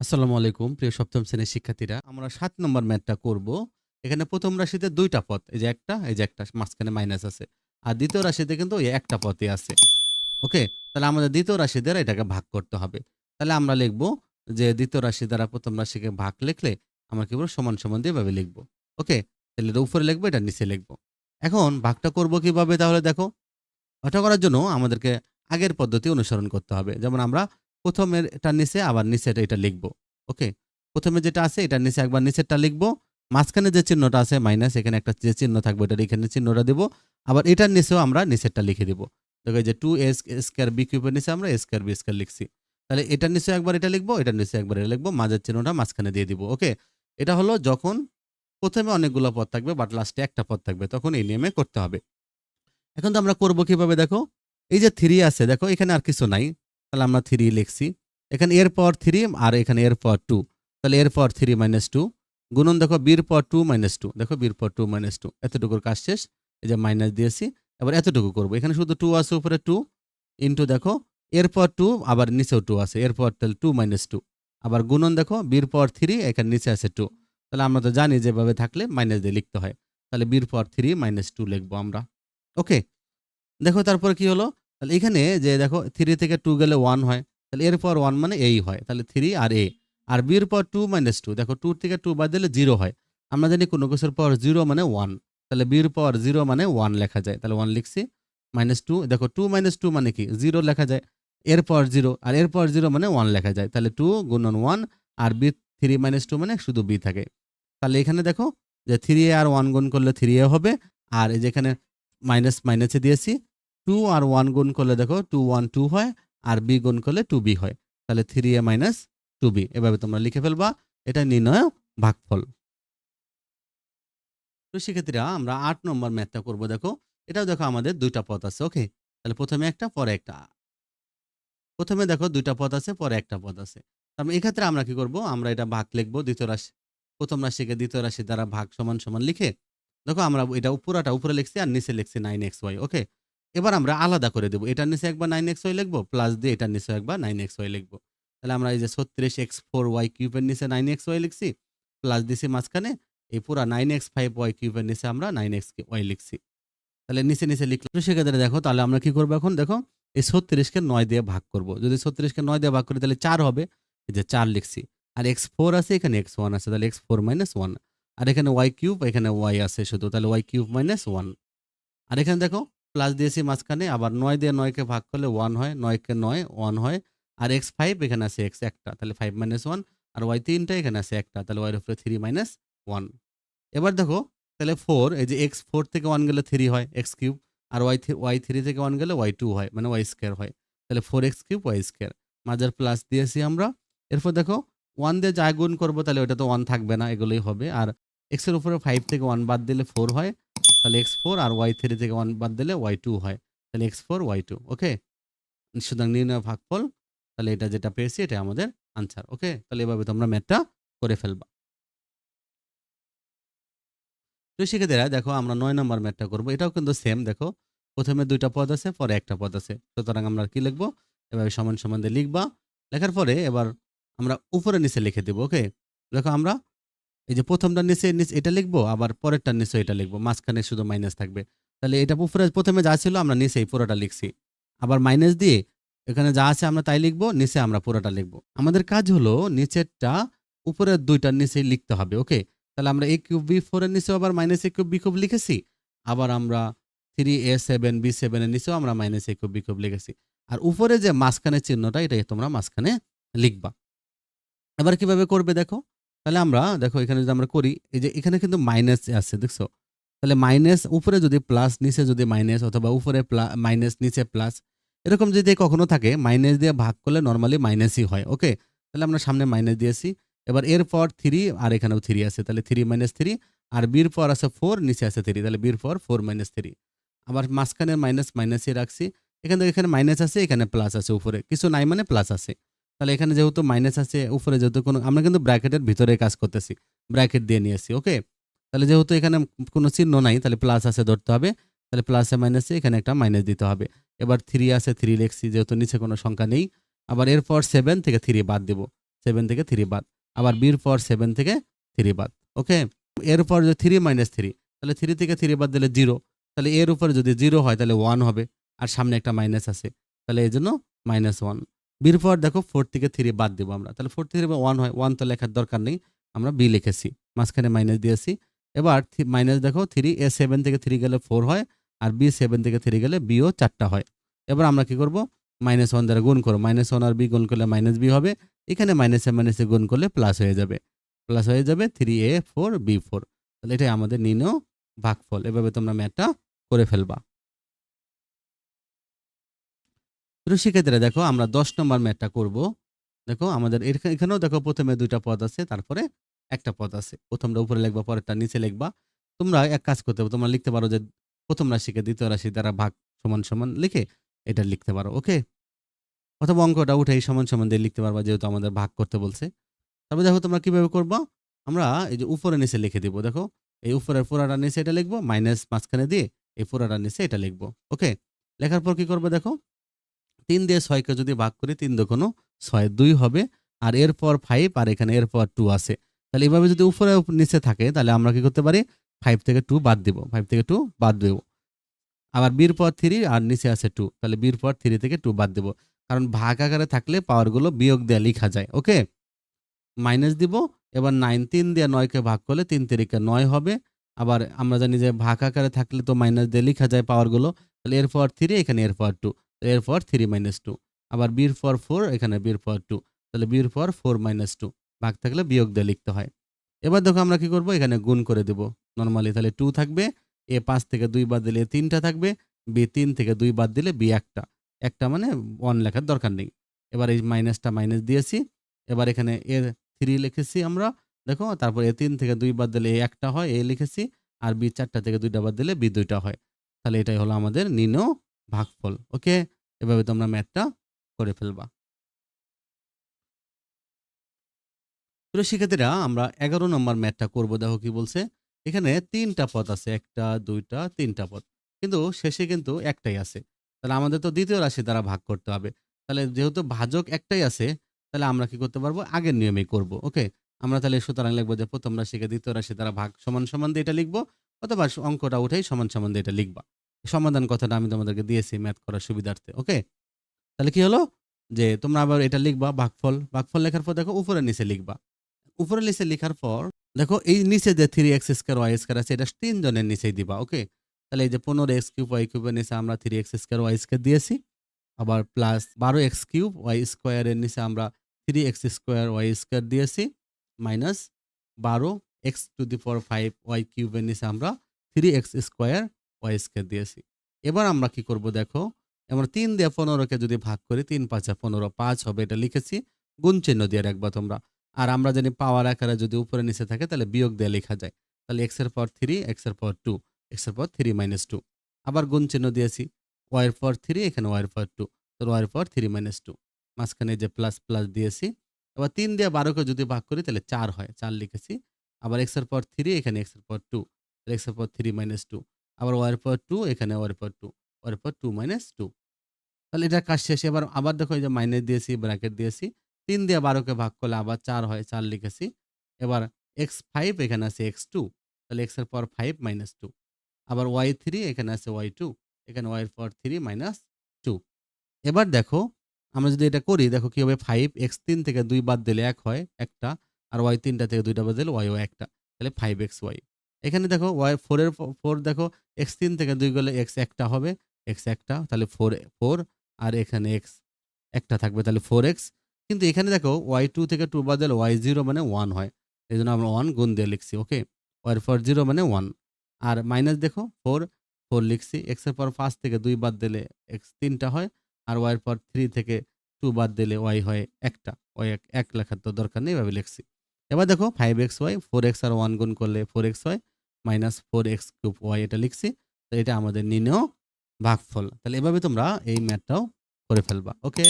আসসালামু আলাইকুম, প্রিয় সপ্তম শ্রেণির শিক্ষার্থীরা। আমরা সাত নম্বর ম্যাথটা করব। এখানে প্রথম রাশিতে দুইটা পথ, এই যে একটা, এই যে একটা, মাঝখানে মাইনাস আছে। আর দ্বিতীয় রাশিতে কিন্তু একটা পথে আছে। ওকে? তাহলে আমাদের দ্বিতীয় রাশি দ্বারা এটাকে ভাগ করতে হবে। তাহলে আমরা লিখব যে দ্বিতীয় রাশি দ্বারা প্রথম রাশিকে ভাগ লিখলে আমরা কি বলব? সমান সমান দিয়ে এভাবে লিখব। ওকে? তাহলে এটা উপরে লিখব, এটা নিচে লিখব। এখন ভাগটা করব কীভাবে তাহলে দেখো? ওটা করার জন্য আমাদেরকে আগের পদ্ধতি অনুসরণ করতে হবে। যেমন আমরা প্রথমের এটা নিচে, আবার নিচে এটা লিখব, ওকে? প্রথমে যেটা আছে, এটা নিচে একবার নিচেরটা লিখব, মাঝখানে যে চিহ্নটা আছে মাইনাস এখানে একটা যে চিহ্ন থাকবে এটা এখানে চিহ্নটা দেবো, আবার এটার নিচেও আমরা নিচেরটা লিখে দিব। দেখো যে টু এস স্কোয়ার বি কিউবের নিচে আমরা স্কোয়ার বি স্কোয়ার লিখছি। তাহলে এটার নিচে একবার এটা লিখব, এটার নিচে একবার এটা লিখব, মাঝের চিহ্নটা মাঝখানে দিয়ে দিব, ওকে? এটা হলো যখন প্রথমে অনেকগুলো পদ থাকবে বাট লাস্টে একটা পদ থাকবে, তখন এই নিয়মে করতে হবে। এখন তো আমরা করব কীভাবে, দেখো? এই যে থ্রি আছে, দেখো, এখানে আর কিছু নাই। তাহলে আমরা থ্রি লিখছি। এখানে এর পর থ্রি আর এখানে এর পর টু তাহলে এর পর থ্রি মাইনাস টু গুণন দেখো বির পর টু মাইনাস টু দেখো বির পর টু মাইনাস টু এতটুকুর কাজ শেষ। এই যে মাইনাস দিয়েছি। এবার এতটুকু করব। এখানে শুধু টু আছে উপরে টু ইন্টু দেখো এরপর টু আবার নিচেও টু আছে। এরপর তাহলে টু মাইনাস টু আবার গুণন দেখো, বির পর থ্রি এখানে নিচে আছে টু তাহলে আমরা তো জানি যেভাবে থাকলে মাইনাস দিয়ে লিখতে হয়। তাহলে বির পর থ্রি মাইনাস টু লিখব আমরা। ওকে দেখো তারপর কি হলো? তাহলে এখানে যে দেখো থ্রি থেকে টু গেলে ওয়ান হয়, তাহলে এরপর ওয়ান মানে এই হয়, তাহলে থ্রি আর এ আর বির পর টু মাইনাস টু দেখো টু থেকে টু বাদ দিলে জিরো হয়। আমরা জানি কোনো কিছুর পর জিরো মানে ওয়ান তাহলে বির পর জিরো মানে ওয়ান লেখা যায়, তাহলে ওয়ান লিখছি মাইনাস টু দেখো টু মাইনাস টু মানে কি? জিরো লেখা যায় এরপর জিরো আর এরপর জিরো মানে ওয়ান লেখা যায়, তাহলে টু গুণন ওয়ান আর বি থ্রি মাইনাস টু মানে শুধু বি থাকে। তাহলে এখানে দেখো যে থ্রি এ আর ওয়ান গুণ করলে থ্রি এ হবে, আর এই যেখানে মাইনাস মাইনাসে দিয়েছি টু আর ওয়ান গুণ করলে দেখো টু ওয়ান টু হয়, আর বি গুণ করলে টু বি হয়। তাহলে three a minus two b এভাবে তোমরা লিখে ফেলবা, এটা নির্ণয় ভাগফল। তো সেক্ষেত্রে আমরা আট নম্বর ম্যাথটা করব দেখো। এটাও দেখো আমাদের দুইটা পথ আছে ওকে তাহলে প্রথমে একটা, পরে একটা। প্রথমে দেখো দুইটা পথ আছে, পরে একটা পথ আছে। তারপর এক্ষেত্রে আমরা কি করব? আমরা এটা ভাগ লিখব দ্বিতীয় রাশি, প্রথম রাশিকে দ্বিতীয় রাশি দ্বারা ভাগ সমান সমান লিখে, দেখো আমরা এটা পুরাটা উপরে লিখছি আর নিচে লিখছি নাইন এক্স ওয়াই ওকে এবার আমরা আলাদা করে দেবো। এটার নিচে একবার নাইন এক্স ওয়াই লিখব প্লাস দিয়ে এটার নিচে একবার নাইন এক্স ওয়াই লিখব। তাহলে আমরা এই যে ছত্রিশ এক্স ফোর ওয়াই কিউবের নিচে নাইন এক্স ওয়াই লিখছি প্লাস দিছি মাঝখানে, এই পুরা নাইন এক্স ফাইভ ওয়াই কিউবের নিচে আমরা নাইন এক্স ওয়াই লিখছি। তাহলে নিচে নিচে লিখলাম। সেক্ষেত্রে দেখো, তাহলে আমরা কি করব এখন? দেখো, এই ছত্রিশকে নয় দিয়ে ভাগ করব। যদি ছত্রিশকে নয় দিয়ে ভাগ করি, তাহলে চার হবে। এই যে চার লিখছি। আর এক্স ফোর আছে, এখানে এক্স ওয়ান আছে, তাহলে এক্স ফোর মাইনাস ওয়ান আর এখানে ওয়াই কিউব এখানে ওয়াই আছে শুধু, তাহলে ওয়াই কিউব মাইনাস ওয়ান আর এখানে দেখো প্লাস দিয়েছি মাঝখানে, আবার নয় দিয়ে নয়কে ভাগ করলে ওয়ান হয়, নয়কে নয় ওয়ান হয়। আর এক্স ফাইভ এখানে আছে এক্স একটা, তাহলে ফাইভ মাইনাস ওয়ান আর ওয়াই তিনটা এখানে আছে একটা, তাহলে ওয়াইয়ের উপরে থ্রি মাইনাস ওয়ান এবার দেখো, তাহলে ফোর এই যে এক্স ফোর থেকে ওয়ান গেলে থ্রি হয় এক্স কিউব আর ওয়াই থ্রি ওয়াই থ্রি থেকে ওয়ান গেলে ওয়াই টু হয় মানে ওয়াই স্কোয়ার হয়। তাহলে four x cube y square মাঝের প্লাস দিয়েছি আমরা। এরপর দেখো ওয়ান দিয়ে যা গুণ করব, তাহলে ওটা তো ওয়ান থাকবে না, এগুলোই হবে। আর এক্সের উপরে ফাইভ থেকে ওয়ান বাদ দিলে ফোর হয়। তাহলে এক্স ফোর আর ওয়াই থ্রি থেকে ওয়ান বাদ দিলে ওয়াই টু হয়। তাহলে x four y two okay সুতরাং নির্ণয় ভাগফল, তাহলে এটা যেটা পেয়েছি এটা আমাদের আনসার ওকে তাহলে এভাবে তোমরা ম্যাথটা করে ফেলবা। তো শিক্ষার্থীরা, দেখো আমরা নয় নম্বর ম্যাথটা করব, এটাও কিন্তু সেম দেখো। প্রথমে দুইটা পদ আছে, পরে একটা পদ আছে। সুতরাং আমরা কি লিখব? এভাবে সমান সমান দিয়ে লিখবা। লেখার পরে এবার আমরা উপরে নিচে লিখে দেবো ওকে দেখো আমরা এই যে প্রথমটার নিচে নিচে এটা লিখব, আবার পরেরটার নিচে এটা লিখব, মাঝখানে শুধু মাইনাস থাকবে। তাহলে এটা উপরে প্রথমে যা ছিল আমরা নিচেই পুরোটা লিখছি। আবার মাইনাস দিয়ে এখানে যা আছে আমরা তাই লিখব, নিচে আমরা পুরোটা লিখব। আমাদের কাজ হলো নিচেরটা উপরের দুইটার নিচেই লিখতে হবে ওকে তাহলে আমরা এ কিউব বি ফোরের নিচেও আবার minus a cube b cube লিখেছি, আবার আমরা থ্রি এ সেভেন বি সেভেনের নিচেও আমরা minus a cube b cube লিখেছি। আর উপরে যে মাঝখানে চিহ্নটা, এটাই তোমরা মাঝখানে লিখবা। এবার কীভাবে করবে দেখো? তাহলে আমরা, দেখো এখানে যদি আমরা করি, এই যে এখানে কিন্তু মাইনাস আছে, দেখছ? তাহলে মাইনাস উপরে যদি প্লাস নিচে যদি মাইনাস অথবা উপরে মাইনাস নিচে প্লাস এরকম যদি কখনো থাকে মাইনাস দিয়ে ভাগ করলে নর্মালি মাইনাসই হয় ওকে তাহলে আমরা সামনে মাইনাস দিয়েছি। এবার এর পর থ্রি আর এখানেও থ্রি আছে, তাহলে থ্রি মাইনাস থ্রি আর বির পর আছে ফোর নিচে আছে থ্রি তাহলে বির পর ফোর মাইনাস থ্রি আবার মাঝখানে মাইনাস মাইনাসই রাখছি। এখানে এখানে মাইনাস আছে, এখানে প্লাস আছে উপরে। কিছু নাই মানে প্লাস আছে। তাহলে এখানে যেহেতু মাইনাস আছে, উপরে যেহেতু কোনো, আমরা কিন্তু ব্র্যাকেটের ভিতরে কাজ করতেছি। ব্র্যাকেট দিয়ে নিয়েছি ওকে তাহলে যেহেতু এখানে কোনো চিহ্ন নাই, তাহলে প্লাস আছে ধরতে হবে। তাহলে প্লাসে মাইনাসে এখানে একটা মাইনাস দিতে হবে। এবার থ্রি আছে থ্রি লিখছি, যেহেতু নিচে কোনো সংখ্যা নেই। আবার এরপর সেভেন থেকে থ্রি বাদ দেবো। সেভেন থেকে থ্রি বাদ। আবার বির পর সেভেন থেকে থ্রি বাদ ওকে এরপর যদি থ্রি মাইনাস থ্রি তাহলে থ্রি থেকে থ্রি বাদ দিলে জিরো তাহলে এর উপরে যদি জিরো হয়, তাহলে ওয়ান হবে। আর সামনে একটা মাইনাস আছে। তাহলে এই জন্য মাইনাস ওয়ান বির পর দেখো ফোর থেকে থ্রি বাদ দেবো আমরা। তাহলে ফোর থেকে ওয়ান হয় ওয়ান তো লেখার দরকার নেই। আমরা বি লিখেছি, মাঝখানে মাইনাস দিয়েছি। এবার মাইনাস দেখো থ্রি এ সেভেন থেকে থ্রি গেলে ফোর হয়, আর বি সেভেন থেকে থ্রি গেলে বিও চারটা হয়। এবার আমরা কি করব? মাইনাস ওয়ান দ্বারা গুণ করব। মাইনাস ওয়ান আর বি গুণ করলে মাইনাস বি হবে। এখানে মাইনাসে মাইনাসে গুণ করলে প্লাস হয়ে যাবে। প্লাস হয়ে যাবে three a four b four তাহলে এটাই আমাদের নির্ণয় ভাগফল। এভাবে তোমরা ম্যাথটা করে ফেলবা। প্রিয় শিক্ষার্থীরা দেখো আমরা দশ নম্বর ম্যাথটা করব। দেখো আমাদের এখানে- এখানেও দেখো প্রথমে দুইটা পদ আছে, তারপরে একটা পদ আছে। প্রথমটা উপরে লিখবা, পরেরটা নিচে লিখবা। তোমরা এক কাজ করতে পারো, তোমরা লিখতে পারো যে প্রথম রাশিকে দ্বিতীয় রাশি দ্বারা ভাগ সমান সমান লিখে এটা লিখতে পারো, ওকে? অথবা অঙ্কটা উঠে এই সমান সমান দিয়ে লিখতে পারবা, যেহেতু আমাদের ভাগ করতে বলছে। তারপর দেখো তোমরা কীভাবে করবা? আমরা এই যে উপরে নিচে লিখে দিব, দেখো। এই উপরের পুরাটা নিচে এটা লিখব, মাইনাস মাঝখানে দিয়ে এই পুরাটা নিচে এটা লিখব, ওকে? লেখার পর কি করবে দেখো? তিন দিয়ে ছয়কে যদি ভাগ করি, তিন দোকানো ছয় দুই হবে। আর এরপর ফাইভ আর এখানে এরপর টু আছে। তাহলে এভাবে যদি উপরে নিচে থাকে, তাহলে আমরা কি করতে পারি? ফাইভ থেকে টু বাদ দিব। ফাইভ থেকে টু বাদ দেব। আবার বির পর থ্রি আর নিচে আছে টু তাহলে বির পর থ্রি থেকে টু বাদ দেব। কারণ ভাগ আকারে থাকলে পাওয়ারগুলো বিয়োগ দেয়া লেখা যায় ওকে মাইনাস দিব, এবার নাইন তিন দিয়ে নয়কে ভাগ করলে তিন তিরিকে নয় হবে। আবার আমরা জানি যে ভাগ আকারে থাকলে তো মাইনাস দিয়ে লেখা যায় পাওয়ারগুলো তাহলে এরপর থ্রি এখানে এরপর টু এরপর থ্রি মাইনাস টু আবার বির পর ফোর এখানে বির পর টু তাহলে বির পর ফোর মাইনাস টু ভাগ থাকলে বিয়োগ দিয়ে লিখতে হয়। এবার দেখো আমরা কি করব? এখানে গুণ করে দেব। নর্মালি তাহলে টু থাকবে, এ পাঁচ থেকে দুই বাদ দিলে তিনটা থাকবে বি তিন থেকে দুই বাদ দিলে বি একটা। একটা মানে ওয়ান লেখার দরকার নেই। এবার এই মাইনাসটা মাইনাস দিয়েছি, এবার এখানে এ থ্রি লিখেছি আমরা। দেখো, তারপর এ তিন থেকে দুই বাদ দিলে এ একটা হয়, এ লিখেছি, আর বি চারটা থেকে দুইটা বাদ দিলে বি দুইটা হয়। তাহলে এটাই হলো আমাদের নিন ভাগফল, ওকে? এভাবে তোমরা ম্যাথটা করে ফেলবা। প্রিয় শিক্ষার্থীরা, আমরা এগারো নম্বর ম্যাথটা করব। দেখো কি বলছে? এখানে তিনটা পদ আছে, একটা, দুইটা, তিনটা পদ। কিন্তু শেষে কিন্তু একটাই আছে। তাহলে আমাদের তো দ্বিতীয় রাশি দ্বারা ভাগ করতে হবে। তাহলে যেহেতু ভাজক একটাই আছে, তাহলে আমরা কি করতে পারব? আগের নিয়মেই করব, ওকে? আমরা তাহলে সুতরাং লিখব যে প্রথম রাশিকে দ্বিতীয় রাশি দ্বারা ভাগ সমান সমান দিয়ে এটা লিখব, অথবা অঙ্কটা উঠেই সমান সমান দিয়ে এটা লিখবা। সমাধান কথাটা আমি তোমাদেরকে দিয়েছি ম্যাথ করার সুবিধার্থে ওকে তাহলে কি হলো? যে তোমরা আবার এটা লিখবা ভাগফল ভাগফল লেখার পর দেখো উপরে নিচে লিখবা। উপরে নিচে লেখার পর দেখো এই নিচে যে three x square y square আছে, এটা তিনজনের নিচেই দিবা ওকে তাহলে এই যে পনেরো এক্স কিউব ওয়াই কিউবের নিচে আমরা three x square y square দিয়েছি। আবার প্লাস বারো এক্স কিউব ওয়াই স্কোয়ারের নিচে আমরা three x square y square দিয়েছি মাইনাস বারো x to the four five y কিউবের নিচে আমরা থ্রি এক্স স্কোয়ার ওয়াই দিয়েছি এবার আমরা কি করব দেখো, আমরা তিন দিয়ে পনেরোকে যদি ভাগ করি, তিন পাঁচা পনেরো পাঁচ হবে, এটা লিখেছি। গুণ চিহ্ন দিয়ে রাখবা তোমরা। আর আমরা জানি পাওয়ার আকারে যদি উপরে নিচে থাকে, তাহলে বিয়োগ দিয়ে লেখা যায়। তাহলে এক্সের পর থ্রি এক্সের পর টু এক্সের পর থ্রি মাইনাস টু আবার গুণ চিহ্ন দিয়েছি ওয়াইয়ের পর থ্রি এখানে ওয়াইয়ের পর টু তো ওয়াইয়ের পর থ্রি মাইনাস টু মাঝখানে যে প্লাস প্লাস দিয়েছি এবার তিন দিয়ে বারোকে যদি ভাগ করি, তাহলে চার হয়, চার লিখেছি। আবার এক্সের পর থ্রি এখানে এক্সের পর টু এক্সের পর থ্রি মাইনাস টু আবার ওয়ার পর টু এখানে ওয়ার পর টু ওয়াইয়ের পর টু মাইনাস টু তাহলে এটা কাজ শেষে এবার, আবার দেখো এই যে মাইনাস দিয়েছি ব্র্যাকেট দিয়েছি, তিন দিয়ে বারোকে ভাগ করলে আবার চার হয়, চার লিখেছি। এবার এক্স ফাইভ এখানে আছে এক্স টু তাহলে এক্সের পর ফাইভ মাইনাস টু আবার ওয়াই থ্রি এখানে আছে ওয়াই টু এখানে ওয়াইয়ের পর থ্রি মাইনাস টু এবার দেখো, আমরা যদি এটা করি, দেখো কি হবে ফাইভ এক্স তিন থেকে দুই বাদ দিলে এক হয় একটা, আর ওয়াই তিনটা থেকে দুইটা বাদ দিলে ওয়াইও একটা। তাহলে ফাইভ এক্স ওয়াই এখানে দেখো ওয়াই ফোরের ফোর দেখো এক্স তিন থেকে দুই গেলে এক্স একটা হবে এক্স একটা, তাহলে ফোর ফোর আর এখানে এক্স একটা থাকবে, তাহলে ফোর এক্স কিন্তু এখানে দেখো ওয়াই টু থেকে টু বাদ দিলে ওয়াই জিরো মানে ওয়ান হয় এই জন্য আমরা ওয়ান গুণ দিয়ে লিখছি ওকে ওয়াই ফোর জিরো মানে ওয়ান আর মাইনাস দেখো ফোর ফোর লিখছি এক্সের পর পাঁচ থেকে দুই বাদ দিলে এক্স তিনটা হয়, আর ওয়াইয়ের পর থ্রি থেকে টু বাদ দিলে ওয়াই হয় একটা ওয়াই এক এক লেখার তো দরকার নেই, এভাবে লিখছি। এবার দেখো five x y four x আর ওয়ান গুণ করলে four x y minus four x cube y এটা লিখছি, তো এটা আমাদের নিনেও ভাগফল। তাহলে এভাবে তোমরা এই ম্যাথটাও করে ফেলবা ওকে